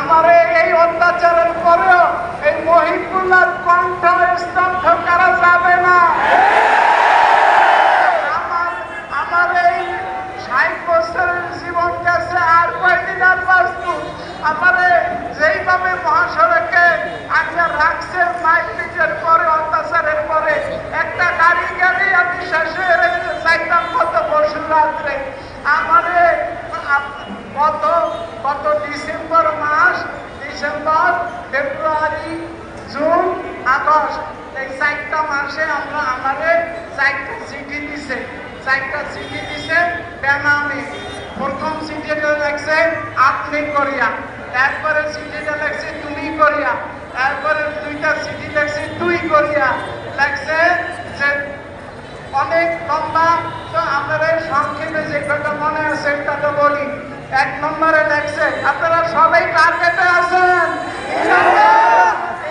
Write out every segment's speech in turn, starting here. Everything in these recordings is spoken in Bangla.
আমার এই অত্যাচারের পরেও এই মহিবুল্লার কণ্ঠ স্তব্ধ করা যাবে না আমার আমার এই ষাট বছরের জীবন গেছে আর কয়দিন আর বাঁচবো আমার যেইভাবে মহাসড়কে আগে রাখছে মাইপিটের পরে অত্যাচারের পরে একটা গাড়ি গাড়ি আমি শেষে চাইতাম কত বছর রাত্রে আমারে আপ- গত গত ডিসেম্বর মাস ডিসেম্বর ফেব্রুয়ারি জুন আগস্ট এই চারটা মাসে আমরা আমাদের চারটা চিঠি দিছে চারটা চিঠি দিছে, বেনামি। প্রথম চিঠিটা লাগছে আপনি করিয়া। তারপরে চিঠিটা লাগছে তুমি করিয়া। তারপরে দুইটা চিঠি লাগছে তুই করিয়া। লাগছে যে, অনেক লম্বা, তো আমাদের সংক্ষেপে যে কটা মনে আছে সেটা তো বলি। এক নম্বরে লেখছে, আপনারা সবাই টার্গেটে আছেন।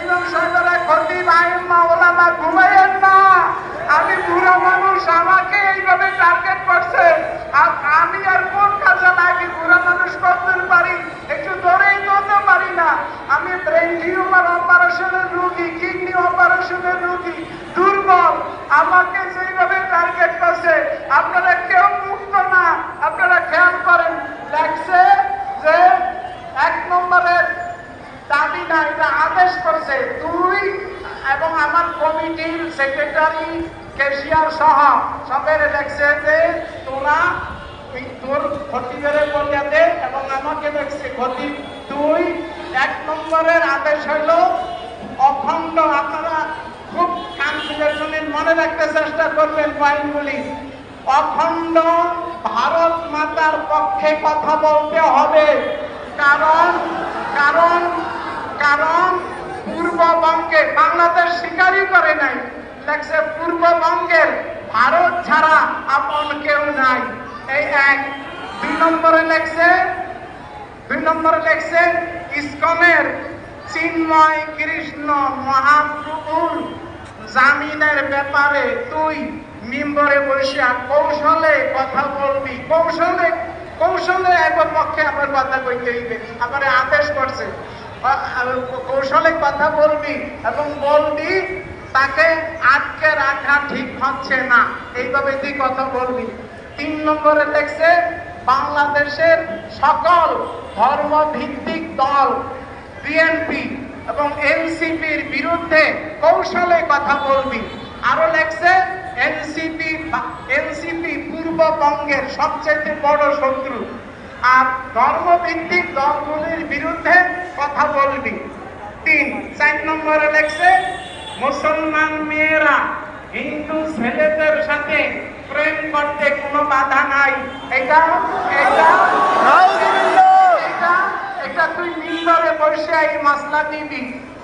এবং সরকারা ক্ষতি আইম্মা ওলামা, ঘুমাইয়েন না। আমি বুড়া মানুষ আমাকে এইভাবে টার্গেট করছে। আর আমি আর কোন কাজে লাগি বুড়া মানুষ করতে পারি, একটু ধরেই ধরতে পারি না। আমি ব্রেন টিউমার অপারেশনের রুগী কিডনি অপারেশনের রুগী, দুর্বল। আমাকে যেইভাবে টার্গেট করছে, আপনারা কেউ মুক্ত না। আপনারা খেয়াল করেন, লাগছে যে এক নম্বরের দাবি না, এটা আদেশ করছে। তুই এবং আমার কমিটির সেক্রেটারি কেশিয়ার সহ সবের দেখছে তোরা তোর খতিবের পর্যাতে এবং আমাকে দেখছে ক্ষতি। তুই এক নম্বরের আদেশ হইল অখণ্ড, আপনারা খুব কান শুনেন মনে রাখতে চেষ্টা করবেন পয়েন্টগুলি অখণ্ড ভারত মাতার পক্ষে কথা বলতে হবে। কারণ কারণ কারণ পূর্ববঙ্গে বাংলাদেশ স্বীকারই করে নাই। লেখছে পূর্ববঙ্গের ভারত ছাড়া আপন কেউ নাই। এই এক, দুই নম্বরে লেখছে, দুই নম্বরে লেখছে, ইসকনের চিন্ময় কৃষ্ণ মহাপ্রভুর জামিনের ব্যাপারে তুই মিম্বরে বসিয়া কৌশলে কথা বলবি। কৌশলে কৌশলে একবার পক্ষে আমার কথা কইতে হইবে। আবার আদেশ করছে কৌশলে কথা বলবি এবং বলবি তাকে আটকে রাখা ঠিক হচ্ছে না। এইভাবে তুই কথা বলবি। তিন নম্বরে লেখছে বাংলাদেশের সকল ধর্মভিত্তিক দল বিএনপি এবং এনসিপির বিরুদ্ধে কৌশলে কথা বলবি। আরও লেখছে এনসিপি এনসিপি পূর্ববঙ্গের সবচেয়ে বড় শত্রু। আর ধর্মভিত্তিক দলগুলির বিরুদ্ধে কথা বলবি। তিন, চার নম্বরে লেখছে মুসলমান মেয়েরা, হিন্দু ছেলেদের সাথে প্রেম করতে কোনো বাধা নাই। এটা এটা এটা তুই মিম্বরে বসে এই মাসলা দিবি।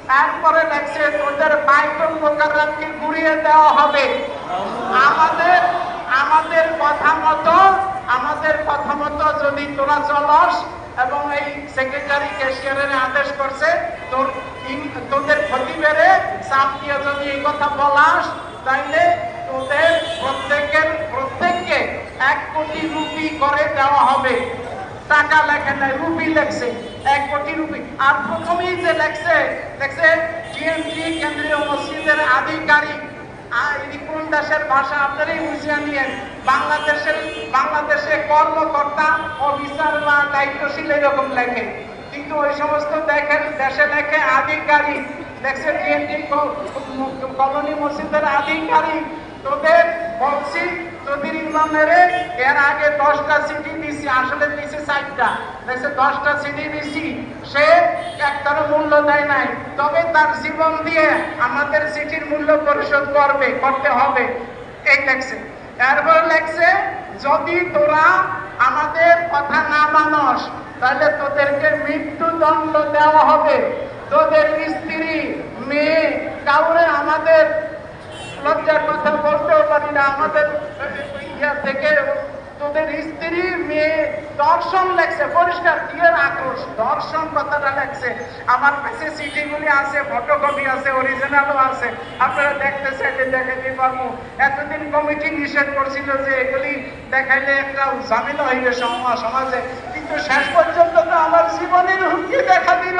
তারপরে লেখছে তোদের বাইতুল মোকাররমকে ঘুরিয়ে দেওয়া হবে। আমাদের আমাদের কথা মতো, আমাদের কথা মতো যদি তোরা চলস এবং এই সেক্রেটারি ক্যাশিয়ারের আদেশ করছে, তোর তোদের ক্ষতি বেড়ে চাপ যদি এই কথা বলাস, তাইলে তোদের প্রত্যেকের প্রত্যেককে এক কোটি রুপি করে দেওয়া হবে। টাকা লেখে নাই, রুপি লেখছে, এক কোটি রুপি। আর প্রথমেই যে লেখছে লেখছে টিএমটি কেন্দ্রীয় মসজিদের আধিকারিক। এটি কোন ভাষা আপনারাই বুঝিয়ে নিয়েন। বাংলাদেশের, বাংলাদেশে কর্মকর্তা অফিসার বা দায়িত্বশীল এরকম লেখে। কিন্তু ওই সমস্ত দেখেন আধিকারিক দেখছে টিএনটি কলোনি মসজিদের আধিকারিক। তোদের বলছি তোদের ইমামের এর আগে দশটা সিটি দিছি, আসলে দিছি চারটা। দেখছে দশটা সিটি দিছি, সে একটারও মূল্য দেয় নাই। তবে তার জীবন দিয়ে আমাদের সিটির মূল্য পরিশোধ করবে, করতে হবে। এই লেখছে এরপর লেখছে, যদি তোরা আমাদের কথা না মানস, তাহলে তোদেরকে মৃত্যুদণ্ড দেওয়া হবে। তোদের স্ত্রী মেয়ে কাউরে আমাদের লজ্জার কথা বলতেও পারি না আমাদের স্ত্রী, মেয়ে, দর্শন লেখছে, পরিষ্কার দিয়ে আক্রোশ, দর্শন কথাটা লেখছে। আমার কাছে সিটিগুলি আছে ফটোকপি আছে অরিজিনালও আছে। আপনারা দেখতে চাইলে দেখাতে পারব। এতদিন কমিটি নিষেধ করছিল যে এগুলি দেখাইলে একটা ঝামেলা হইবে সমাজে। কিন্তু শেষ পর্যন্ত তো আমার জীবনের হুমকি দেখা দিল।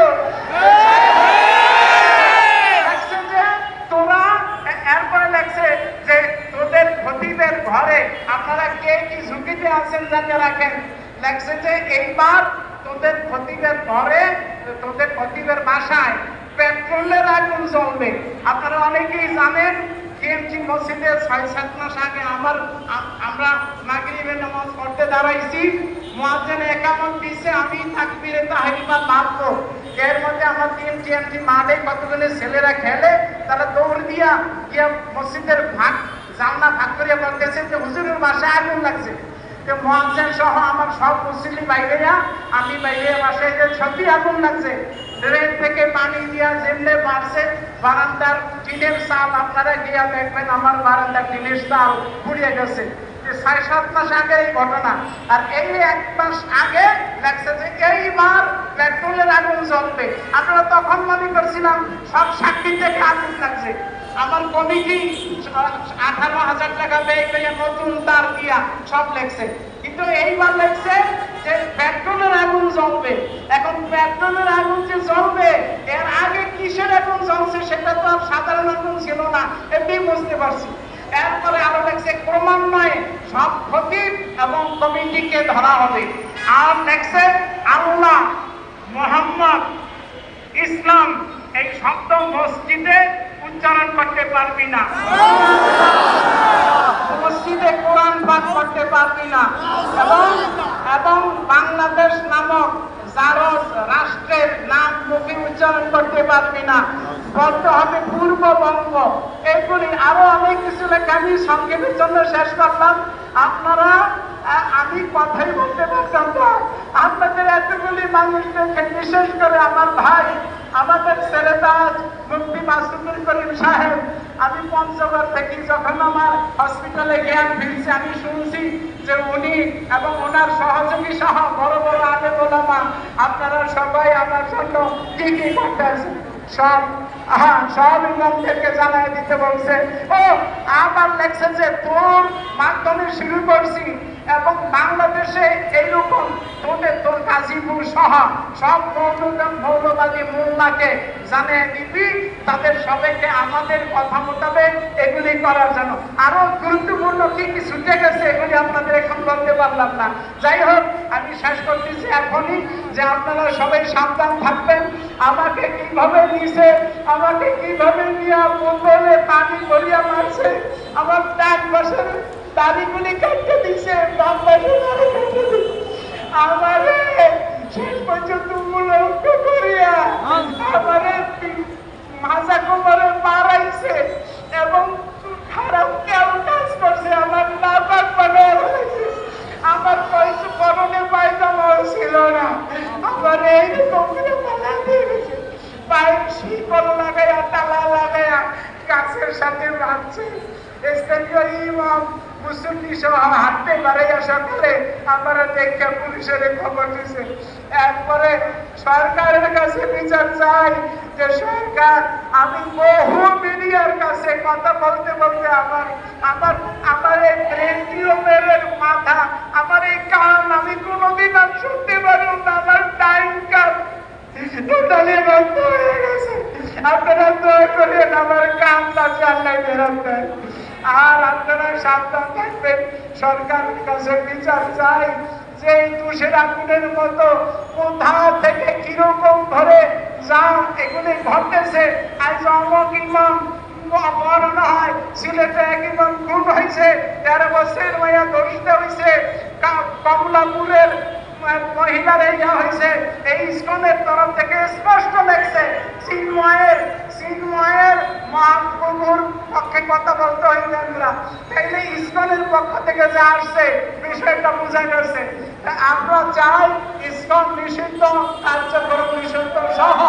এইবার তোদের খতিবের ঘরে তোদের খতিবের বাসায় পেট্রোলের আগুন জ্বলবে। আপনারা অনেকেই জানেন কেএমজি মসজিদে ছয়, সাত মাস আগে আমার, আমরা মাগরিবের নামাজ পড়তে দাঁড়াইছি। মুয়াজ্জিন একামত দিছে, আমি তাকবীরে তাহরিমা মারবো এর মধ্যে আমার তিন টিএমজি মাঠে কতগুলো ছেলেরা খেলে, তারা দৌড় দিয়া গিয়া মসজিদের ভাগ, জানলা ভাগ করিয়া বলতেছে যে, হুজুরের বাসায় আগুন লাগছে। যে সহ আমার সব আমি বাইরে যে আগুন লাগছে, ড্রেন থেকে পানি দিয়া বারান্দার আপনারা দেখবেন, আমার বারান্দার ছয় সাত মাস আগে এই ঘটনা, আর এক মাস আগে লাগছে যে আগুন জ্বলবে। আপনারা তখন মনে করছিলাম, সব সাক্ষী থেকে আগুন লাগছে। আমার কমিটি আঠারো হাজার টাকা ব্যয় করে নতুন তার দিয়া সব লেখছে। কিন্তু এইবার লেখছে যে পেট্রোলের আগুন জ্বলবে। এখন পেট্রোলের আগুন যে জ্বলবে, এর আগে কিসের আগুন জ্বলছে সেটা তো আর সাধারণ আগুন ছিল না এমনি বুঝতে পারছি। এরপরে আরও লেখছে ক্রমান্বয়ে সব খতিব এবং কমিটিকে ধরা হবে। আর লেখছে আল্লাহ মোহাম্মদ ইসলাম এই শব্দ মসজিদে উচ্চারণ করতে পারবি না। মসজিদে কোরআন পাঠ করতে পারবি না। এবং এবং বাংলাদেশ নামক জারজ রাষ্ট্রের নাম মুখে উচ্চারণ করতে পারবি না। বলতে হবে পূর্ববঙ্গ এগুলি আরও অনেক কিছু লেখা আমি সংক্ষেপের জন্য শেষ করলাম। আপনারা আমি কথাই বলতে পারতাম না। আপনাদের এতগুলি মানুষ বিশেষ করে আমার ভাই আমাদের ছেলেদাস মুক্তি মাসুদুল করিম সাহেব, আমি পঞ্চগড় থেকে যখন আমার হসপিটালে জ্ঞান ফিরছে, আমি শুনছি যে উনি এবং ওনার সহযোগী সহ বড় বড় আগে ওলামা, আপনারা সবাই আমার জন্য কি কি করতেছেন সব হ্যাঁ সব জানাই দিতে বলছে। ও, আবার লেখছে যে তোর মাধ্যমে শুরু করছি এবং বাংলাদেশে এইরকম তোদের তোর গাজীপুর সহ, সব মৌলবাদ মোল্লাকে জানিয়ে দিবি, তাদের সবাইকে আমাদের কথা মোতাবেক এগুলি করার জন্য। আরও গুরুত্বপূর্ণ কি কি ছুটে গেছে এগুলি আপনাদের এখন বলতে পারলাম না। যাই হোক, আমি শেষ করতেছি এখনই যে আপনারা সবাই সাবধান থাকবেন। আমাকে কীভাবে নিছে, আমাকে কীভাবে নিয়ে বলে পানি ভরিয়া মারছে, আমার ডান পাশের দাড়িগুলি কাটতে দিছে বাম দাড়ি কাটতে দিছে আমারে শেষ পর্যন্ত উলঙ্গ করিয়া আমারে মাজা কোমরে মারাইছে এবং খারাপ কেউ কাজ করছে, আমার নাপাক বানায় আমার পয়সা পরনে পায়জামাও ছিল না। আমার এইরকম করে বানা দিয়ে গেছে। পায়ের শিকল লাগাইয়া তালা লাগাইয়া গাছের সাথে বাঁধছে। স্থানীয় ইমাম মুসল্লি সহ হাঁটতে বাড়াইয়া সকালে আমরা দেখে পুলিশের খবর দিছে এরপরে সরকারের কাছে বিচার চাই যে সরকার, আমি বহু মিডিয়ার কাছে কথা বলতে বলতে আমার আমার আমার এই ব্রেন টিউমারের মাথা, আমার এই কান, আমি কোনোদিন আর শুনতে পারব না, আমার টাইম কাপ হয়ে গেছে। আপনারা দয়া করে আমার চাল্লাই বেরোত দেন আর আপনারা সাবধান থাকবেন। সরকারের কাছে বিচার চাই যে তুষের আগুনের মতো কোথা থেকে কীরকম ধরে যা এগুলি ঘটেছে। আজ অমক সিলেটে হয়েছে, তেরো বছরের মাইয়া ধরিতে হয়েছে কমলাপুরের মহিলার ইয়া হয়েছে। এই ইস্কনের তরফ থেকে স্পষ্ট দেখছে চিন্ময়ের চিন্ময়ের মহাপ্রভুর পক্ষে কথা বলতে হইবে আমরা তাইলে ইস্কনের পক্ষ থেকে যা আসছে, বিষয়টা বোঝা গেছে আমরা চাই ইস্কন নিষিদ্ধ কার্যক্রম নিষিদ্ধ সহ।